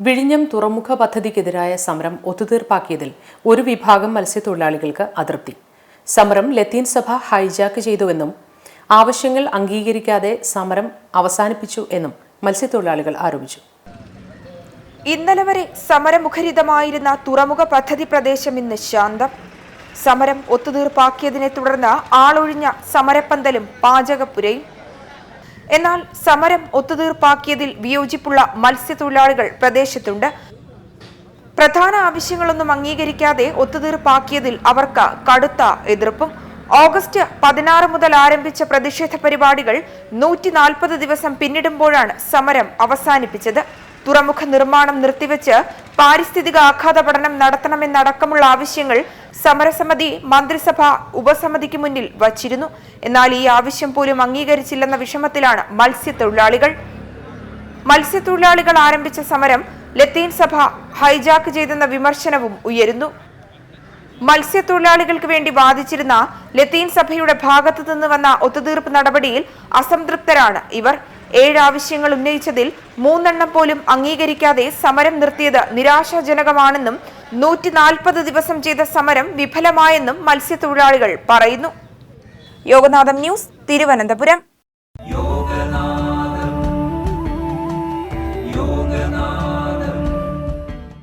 വിഴിഞ്ഞം തുറമുഖ പദ്ധതിക്കെതിരായ സമരം ഒത്തുതീർപ്പാക്കിയതിൽ ഒരു വിഭാഗം മത്സ്യത്തൊഴിലാളികൾക്ക് അതൃപ്തി. സമരം ലത്തീൻ സഭ ഹൈജാക്ക് ചെയ്തുവെന്നും ആവശ്യങ്ങൾ അംഗീകരിക്കാതെ സമരം അവസാനിപ്പിച്ചു എന്നും മത്സ്യത്തൊഴിലാളികൾ ആരോപിച്ചു. ഇന്നലെ വരെ സമരമുഖരിതമായിരുന്ന തുറമുഖ പദ്ധതി പ്രദേശം ഇന്ന് ശാന്തം. സമരം ഒത്തുതീർപ്പാക്കിയതിനെ തുടർന്ന് ആളൊഴിഞ്ഞ സമരപ്പന്തലും പാചകപ്പുരയും. എന്നാൽ സമരം ഒത്തുതീർപ്പാക്കിയതിൽ വിയോജിപ്പുള്ള മത്സ്യത്തൊഴിലാളികൾ പ്രദേശത്തുണ്ട്. പ്രധാന ആവശ്യങ്ങളൊന്നും അംഗീകരിക്കാതെ ഒത്തുതീർപ്പാക്കിയതിൽ അവർക്ക് കടുത്ത എതിർപ്പും. ഓഗസ്റ്റ് പതിനാറ് മുതൽ ആരംഭിച്ച പ്രതിഷേധ പരിപാടികൾ നൂറ്റി ദിവസം പിന്നിടുമ്പോഴാണ് സമരം അവസാനിപ്പിച്ചത്. തുറമുഖ നിർമ്മാണം നിർത്തിവെച്ച് പാരിസ്ഥിതിക ആഘാത പഠനം നടത്തണമെന്നടക്കമുള്ള ആവശ്യങ്ങൾ സമരസമിതി മന്ത്രിസഭ ഉപസമിതിക്ക് മുന്നിൽ വച്ചിരുന്നു. എന്നാൽ ഈ ആവശ്യം പോലും അംഗീകരിച്ചില്ലെന്ന വിഷമത്തിലാണ് മത്സ്യത്തൊഴിലാളികൾ. മത്സ്യത്തൊഴിലാളികൾ ആരംഭിച്ച സമരം ലത്തീൻ സഭ ഹൈജാക്ക് ചെയ്തെന്ന വിമർശനവും ഉയരുന്നു. മത്സ്യത്തൊഴിലാളികൾക്ക് വേണ്ടി വാദിച്ചിരുന്ന ലത്തീൻ സഭയുടെ ഭാഗത്തു നിന്ന് വന്ന ഒത്തുതീർപ്പ് നടപടിയിൽ അസംതൃപ്തരാണ് ഇവർ. ഏഴ് ആവശ്യങ്ങൾ ഉന്നയിച്ചതിൽ മൂന്നെണ്ണം പോലും അംഗീകരിക്കാതെ സമരം നിർത്തിയത് നിരാശാജനകമാണെന്നും നൂറ്റി നാൽപ്പത് ദിവസം ചെയ്ത സമരം വിഫലമായെന്നും മത്സ്യത്തൊഴിലാളികൾ പറയുന്നു. യോഗനാഥം ന്യൂസ് തിരുവനന്തപുരം.